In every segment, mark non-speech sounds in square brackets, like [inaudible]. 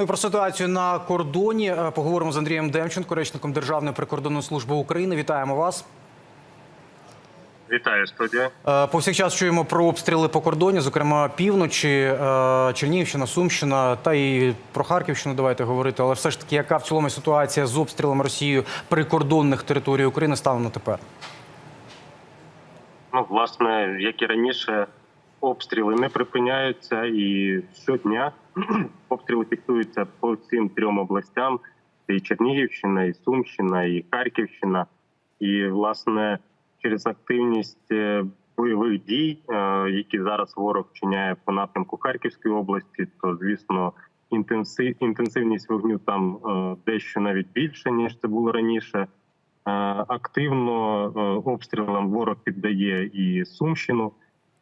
Ми Про ситуацію на кордоні е, поговоримо з Андрієм Демченко, речником Державної прикордонної служби України. Вітаємо вас. Вітаю студія. Е, Повсякчас чуємо про обстріли по кордоні, зокрема півночі, е, Чернігівщина, Сумщина та і про Харківщину. Давайте говорити. Але все ж таки, яка в цілому ситуація з обстрілами Росією прикордонних територій України станом на тепер? Ну, власне, як і раніше, обстріли не припиняються, і щодня [clears throat] обстріли фіксуються по всім трьом областям: і Чернігівщина, і Сумщина, і Харківщина. І власне через активність е, бойових дій, е, які зараз ворог вчиняє по напрямку Харківської області, то звісно. Інтенсив, інтенсивність вогню там е, дещо навіть більше ніж це було раніше. Активно обстрілам ворог піддає і Сумщину,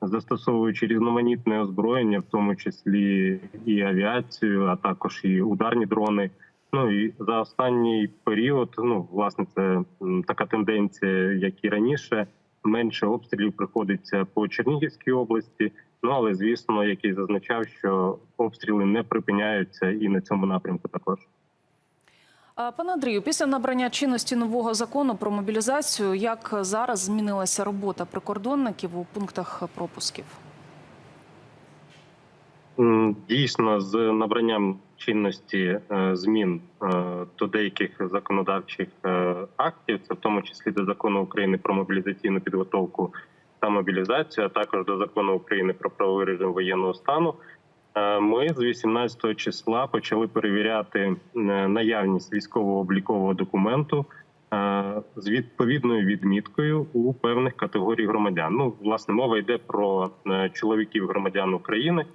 застосовуючи різноманітне озброєння, в тому числі і авіацію, а також і ударні дрони. Ну і за останній період, ну власне, це така тенденція, як і раніше. Менше обстрілів приходиться по Чернігівській області. Ну але звісно, як і зазначав, що обстріли не припиняються і на цьому напрямку також. Пане Андрію, після набрання чинності нового закону про мобілізацію, як зараз змінилася робота прикордонників у пунктах пропусків? Дійсно, з набранням чинності е, змін е, до деяких законодавчих е, актів, це в тому числі до закону України про мобілізаційну підготовку та мобілізацію, а також до закону України про правовий режим воєнного стану. Е, Ми з 18 числа почали перевіряти е, наявність військово-облікового документу е, з відповідною відміткою у певних категорій громадян. Ну, власне, мова йде про чоловіків громадян України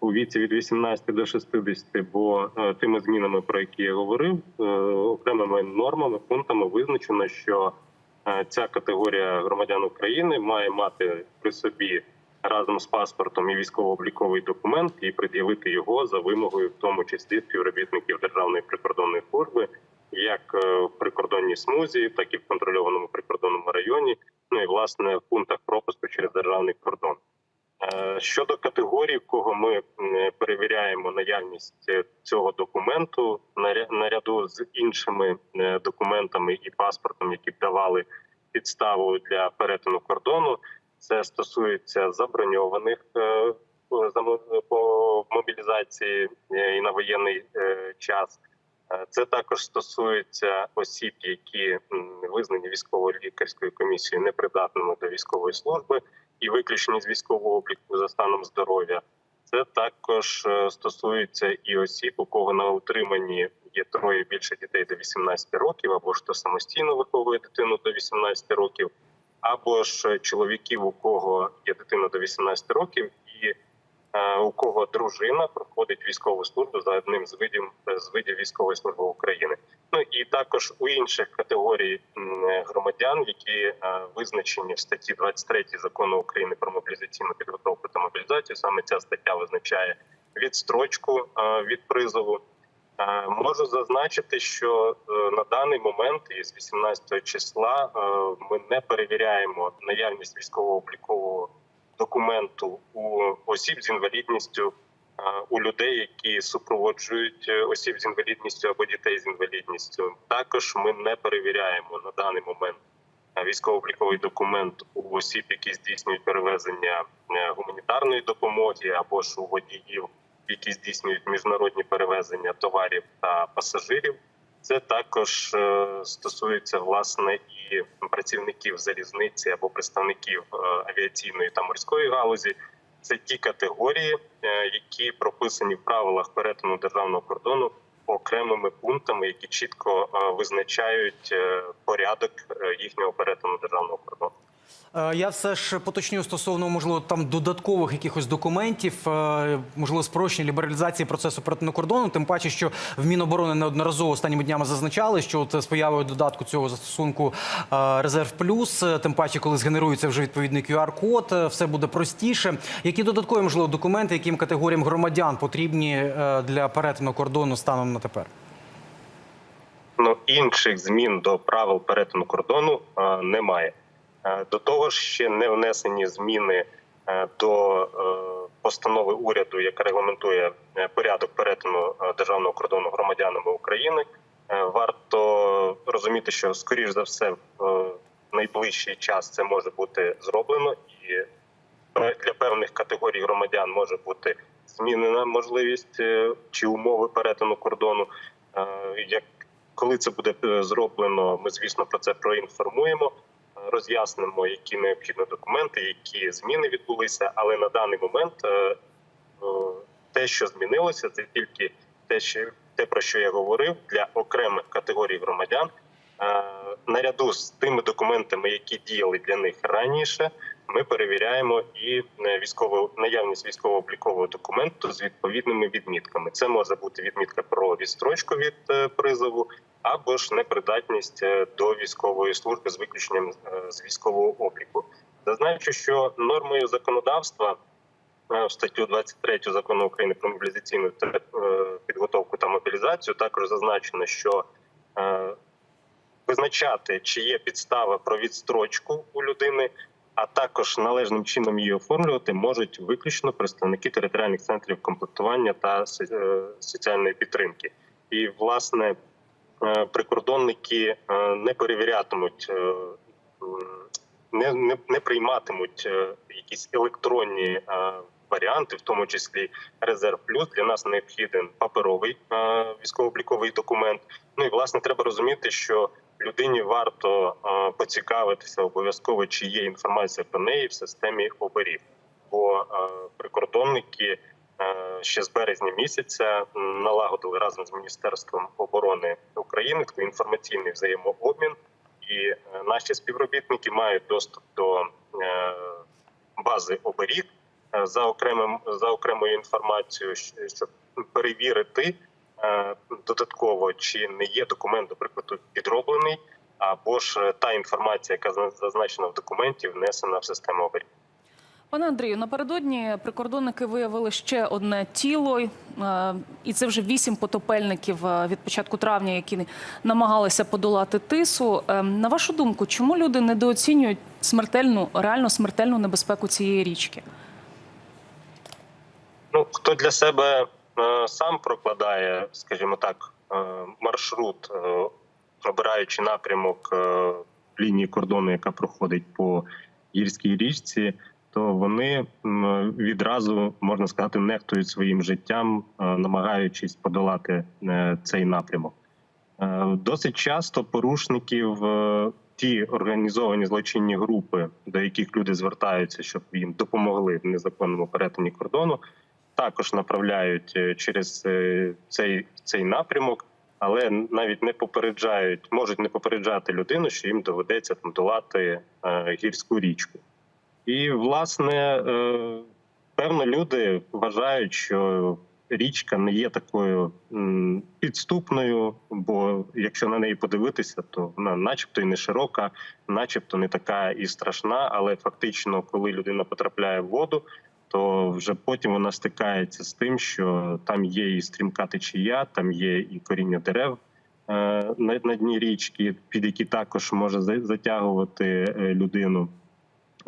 у віці від 18 до 60, бо тими змінами, про які я говорив, окремими нормами, пунктами визначено, що ця категорія громадян України має мати при собі разом з паспортом і військово-обліковий документ і пред'явити його за вимогою, в тому числі співробітників Державної прикордонної служби, як е, в прикордонній смузі, так і в контрольованому прикордонному районі. Ну і власне в пунктах пропуску через державний кордон. Е, Щодо категорій, в кого ми перевіряємо наявність е, цього документу наря- наряду з іншими документами і паспортом, які б давали підставу для перетину кордону, це стосується заброньованих е, по мобілізації е, і на воєнний е, час. Це також стосується осіб, які визнані військово-лікарською комісією непридатними до військової служби і виключені з військового обліку за станом здоров'я. Це також стосується і осіб, у кого на утриманні є троє більше дітей до 18 років, або ж хто самостійно виховує дитину до 18 років, або ж чоловіків, у кого є дитина до 18 роким, і е, у кого дружина проходить військову службу за одним з видів з видів військової служби України. Ну і також у інших категорій громадян, які е, визначені в статті 23 закону України про мобілізаційну підготовку та мобілізацію. Саме ця стаття визначає відстрочку е, від призову. Е, Можу зазначити, що е, на даний момент із 18 числа е, ми не перевіряємо наявність військово-облікового документу у осіб з інвалідністю, у людей, які супроводжують осіб з інвалідністю або дітей з інвалідністю. Також ми не перевіряємо на даний момент військово-обліковий документ у осіб, які здійснюють перевезення гуманітарної допомоги або ж у водіїв, які здійснюють міжнародні перевезення товарів та пасажирів. Це також е, стосується власне і працівників залізниці або представників е, авіаційної та морської галузі. Це ті категорії, е, які прописані в правилах перетину державного кордону окремими пунктами, які чітко визначають порядок їхнього перетину державного кордону. Е, Я все ж поточню стосовно можливо там додаткових якихось документів, е, можливо, спрощення лібералізації процесу перетину кордону. Тим паче, що в Міноборони неодноразово останніми днями зазначали, що от з появою додатку цього застосунку е, резерв плюс, тим паче, коли згенерується вже відповідний QR-код, все буде простіше. Які додаткові можливо документи, яким категоріям громадян потрібні для перетину кордону станом на тепер? Ну інших змін до правил перетину кордону немає. Е, До того ж, ще не внесені зміни е, до е, постанови уряду, яка регламентує порядок перетину державного кордону громадянами України. Варто розуміти, що скоріш за все в найближчий час це може бути зроблено, і для певних категорій громадян може бути змінена можливість чи умови перетину кордону. Як коли це буде зроблено, ми звісно про це проінформуємо, роз'яснимо, які необхідні документи, які зміни відбулися. Але на даний момент е, е, те, що змінилося, це тільки те, що те, про що я говорив, для окремих категорій громадян. Е, Наряду з тими документами, які діяли для них раніше, ми перевіряємо і е, військово наявність військово-облікового документу з відповідними відмітками. Це може бути відмітка про відстрочку від е, призову або ж непридатність е, до військової служби з виключенням з військового обліку. Зазначу, що нормою законодавства в статтю 23 закону України про мобілізаційну підготовку та мобілізацію також зазначено, що визначати, чи є підстава про відстрочку у людини, а також належним чином її оформлювати можуть виключно представники територіальних центрів комплектування та е, соціальної підтримки. І власне е, прикордонники е, не перевірятимуть. Не, не, прийматимуть якісь електронні варіанти, в тому числі резерв плюс. Для нас необхіден паперовий військово-обліковий документ. Ну і власне треба розуміти, що людині варто е, поцікавитися обов'язково, чи є інформація про неї в системі оберіг. Бо е, прикордонники е, ще з березня місяця налагодили разом з міністерством оборони України такий інформаційний взаємообмін, і наші співробітники мають доступ до бази оберіг за окремим за окремою інформацією, щоб перевірити додатково, чи не є документ, до прикладу, підроблений, або ж е, та інформація, яка зазначена в документі, внесена в систему оберіг. Пане Андрію, напередодні прикордонники виявили ще одне тіло, е, і це вже вісім потопельників е, від початку травня, які намагалися подолати тису. На вашу думку, чому люди недооцінюють смертельну, реально смертельну небезпеку цієї річки? Ну хто для себе сам прокладає, скажімо так, е, маршрут, е, обираючи напрямок е, лінії кордону, яка проходить по гірській річці, то вони відразу можна сказати нехтують своїм життям, е, намагаючись подолати е, цей напрямок. Е, Досить часто порушників е, ті організовані злочинні групи, до яких люди звертаються, щоб їм допомогли в незаконному перетині кордону, також направляють е, через е, цей, цей напрямок, але навіть не попереджають, можуть не попереджати людину, що їм доведеться там долати е, гірську річку. І власне певно, люди вважають, що річка не є такою підступною, бо якщо на неї подивитися, то вона, начебто, і не широка, начебто не така і страшна. Але фактично, коли людина потрапляє в воду, то вже потім вона стикається з тим, що там є і стрімка течія, там є і коріння дерев е, на, дні річки, під які також може затягувати е, людину.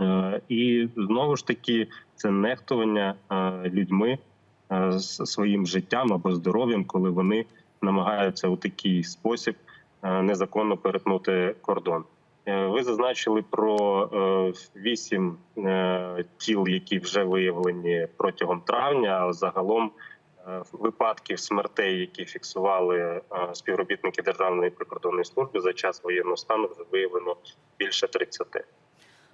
Е, І знову ж таки, це нехтування людьми своїм життям або здоров'ям, коли вони намагаються у такий спосіб незаконно перетнути кордон. Е, Ви зазначили про е, вісім е, тіл, які вже виявлені протягом травня. А загалом випадків смертей, які фіксували співробітники Державної прикордонної служби за час воєнного стану, вже виявлено більше 30.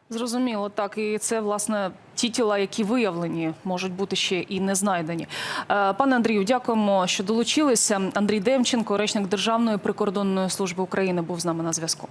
Зрозуміло, так і це власне ті тіла, які виявлені, можуть бути ще і не знайдені. Пане Андрію, дякуємо, що долучилися. Андрій Демченко, речник Державної прикордонної служби України, був з нами на зв'язку.